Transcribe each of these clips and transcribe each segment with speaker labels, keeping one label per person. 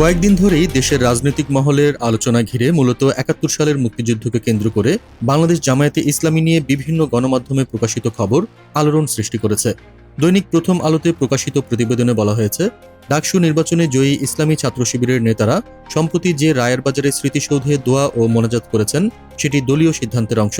Speaker 1: কয়েকদিন ধরেই দেশের রাজনৈতিক মহলের আলোচনা ঘিরে মূলত একাত্তর সালের মুক্তিযুদ্ধকে কেন্দ্র করে বাংলাদেশ জামায়াতে ইসলামী নিয়ে বিভিন্ন গণমাধ্যমে প্রকাশিত খবর আলোড়ন সৃষ্টি করেছে। দৈনিক প্রথম আলোতে প্রকাশিত প্রতিবেদনে বলা হয়েছে, ডাকসু নির্বাচনে জয়ী ইসলামী ছাত্র শিবিরের নেতারা সম্প্রতি যে রায়ের বাজারে স্মৃতিসৌধে দোয়া ও মোনাজাত করেছেন, সেটি দলীয় সিদ্ধান্তের অংশ।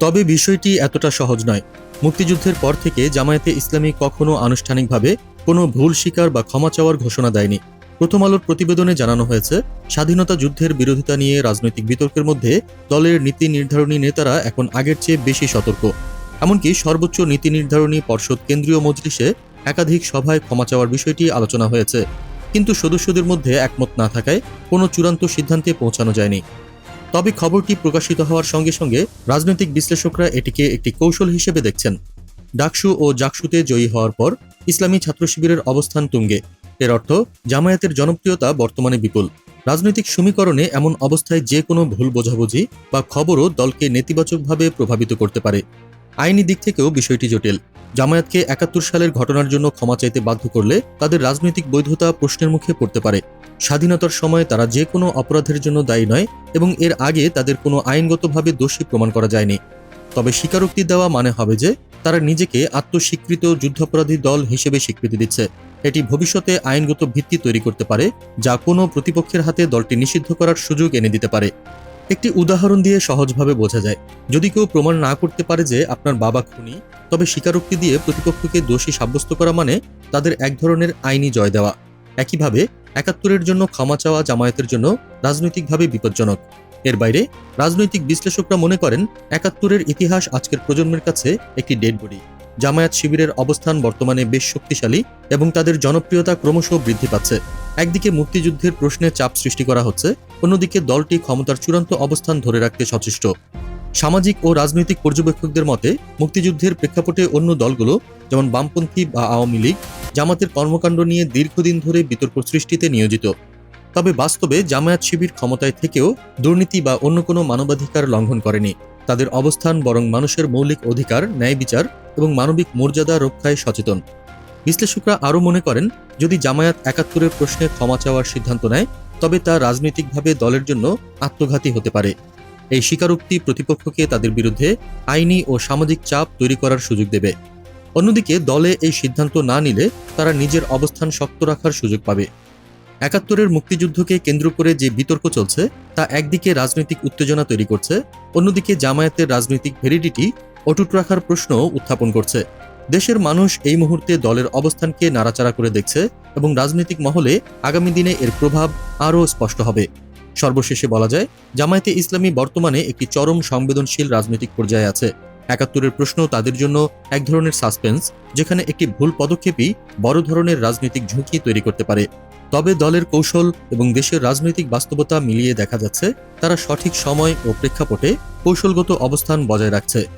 Speaker 1: তবে বিষয়টি এতটা সহজ নয়। মুক্তিযুদ্ধের পর থেকে জামায়াতে ইসলামী কখনো আনুষ্ঠানিকভাবে কোনো ভুল স্বীকার বা ক্ষমা চাওয়ার ঘোষণা দেয়নি। প্রথম আলোর প্রতিবেদনে জানানো হয়েছে, স্বাধীনতা যুদ্ধের বিরোধিতা নিয়ে রাজনৈতিক বিতর্কের মধ্যে দলের নীতি নির্ধারণী নেতারা এখন আগের চেয়ে বেশি সতর্ক। এমনকি সর্বোচ্চ নীতি নির্ধারণী পর্ষদ কেন্দ্রীয় মজলিসে একাধিক সভায় ক্ষমা চাওয়ার বিষয়টি আলোচনা হয়েছে। কিন্তু সদস্যদের মধ্যে একমত না থাকায় কোনো চূড়ান্ত সিদ্ধান্তে পৌঁছানো যায়নি। তবে খবরটি প্রকাশিত হওয়ার সঙ্গে সঙ্গে রাজনৈতিক বিশ্লেষকরা এটিকে একটি কৌশল হিসেবে দেখছেন। ডাকসু ও জাকসুতে জয়ী হওয়ার পর ইসলামী ছাত্র শিবিরের অবস্থান তুঙ্গে। এর অর্থ, জামায়াতের জনপ্রিয়তা বর্তমানে বিপুল। রাজনৈতিক সমীকরণে এমন অবস্থায় যে কোনো ভুল বোঝাবুঝি বা খবরও দলকে নেতিবাচকভাবে প্রভাবিত করতে পারে। আইনি দিক থেকেও বিষয়টি জটিল। জামায়াতকে একাত্তর সালের ঘটনার জন্য ক্ষমা চাইতে বাধ্য করলে তাদের রাজনৈতিক বৈধতা প্রশ্নের মুখে পড়তে পারে। স্বাধীনতার সময় তারা যে কোনো অপরাধের জন্য দায়ী নয় এবং এর আগে তাদের কোনো আইনগতভাবে দোষী প্রমাণ করা যায়নি। তবে স্বীকারোক্তি দেওয়া মানে হবে যে, তারা নিজেকে আত্মস্বীকৃত যুদ্ধাপরাধী দল হিসেবে স্বীকৃতি দিচ্ছে। এটি ভবিষ্যতে আইনগত ভিত্তি তৈরি করতে পারে, যা কোনো প্রতিপক্ষের হাতে দলটি নিষিদ্ধ করার সুযোগ এনে দিতে পারে। একটি উদাহরণ দিয়ে সহজভাবে বোঝা যায়, যদি কেউ প্রমাণ না করতে পারে যে আপনার বাবা খুনি, তবে স্বীকারোক্তি দিয়ে প্রতিপক্ষকে দোষী সাব্যস্ত করা মানে তাদের এক ধরনের আইনি জয় দেওয়া। একইভাবে, একাত্তরের জন্য ক্ষমা চাওয়া জামায়াতের জন্য রাজনৈতিকভাবে বিপজ্জনক। এর বাইরে, রাজনৈতিক বিশ্লেষকরা মনে করেন, একাত্তরের ইতিহাস আজকের প্রজন্মের কাছে একটি ডেড বডি। জামায়াত শিবিরের অবস্থান বর্তমানে বেশ শক্তিশালী এবং তাদের জনপ্রিয়তা ক্রমশ বৃদ্ধি পাচ্ছে। একদিকে মুক্তিযুদ্ধের প্রশ্নে চাপ সৃষ্টি করা হচ্ছে, অন্যদিকে দলটি ক্ষমতার চূড়ান্ত অবস্থান ধরে রাখতে সচেষ্ট। সামাজিক ও রাজনৈতিক পর্যবেক্ষকদের মতে, মুক্তিযুদ্ধের প্রেক্ষাপটে অন্য দলগুলো, যেমন বামপন্থী বা আওয়ামী লীগ, জামাতের কর্মকাণ্ড নিয়ে দীর্ঘদিন ধরে বিতর্ক সৃষ্টিতে নিয়োজিত। তবে বাস্তবে জামায়াত শিবির ক্ষমতায় থেকেও দুর্নীতি বা অন্য কোনো মানবাধিকার লঙ্ঘন করেনি। তাদের অবস্থান বরং মানুষের মৌলিক অধিকার, ন্যায় বিচার এবং মানবিক মর্যাদা রক্ষায় সচেতন। বিশ্লেষকরা আরও মনে করেন, যদি জামায়াত একাত্তরের প্রশ্নে ক্ষমা চাওয়ার সিদ্ধান্ত নেয়, তবে তা রাজনৈতিকভাবে দলের জন্য আত্মঘাতী হতে পারে। এই স্বীকারোক্তি প্রতিপক্ষকে তাদের বিরুদ্ধে আইনি ও সামাজিক চাপ তৈরি করার সুযোগ দেবে। অন্যদিকে, দলে এই সিদ্ধান্ত না নিলে তারা নিজের অবস্থান শক্ত রাখার সুযোগ পাবে। একাত্তরের মুক্তিযুদ্ধকে কেন্দ্র করে যে বিতর্ক চলছে, তা একদিকে রাজনৈতিক উত্তেজনা তৈরি করছে, অন্যদিকে জামায়াতের রাজনৈতিক ভেরিডিটি অটুট রাখার প্রশ্ন উত্থাপন করছে। দেশের মানুষ এই মুহূর্তে দলের অবস্থানকে নাড়াচাড়া করে দেখছে এবং রাজনৈতিক মহলে আগামী দিনে এর প্রভাব আরও স্পষ্ট হবে। সর্বশেষে বলা যায়, জামায়াতে ইসলামী বর্তমানে একটি চরম সংবেদনশীল রাজনৈতিক পর্যায়ে আছে। একাত্তরের প্রশ্ন তাদের জন্য এক ধরনের সাসপেন্স, যেখানে একটি ভুল পদক্ষেপই বড় ধরনের রাজনৈতিক ঝুঁকি তৈরি করতে পারে। তবে দলের কৌশল এবং দেশের রাজনৈতিক বাস্তবতা মিলিয়ে দেখা যাচ্ছে, তারা সঠিক সময় ও প্রেক্ষাপটে কৌশলগত অবস্থান বজায় রাখছে।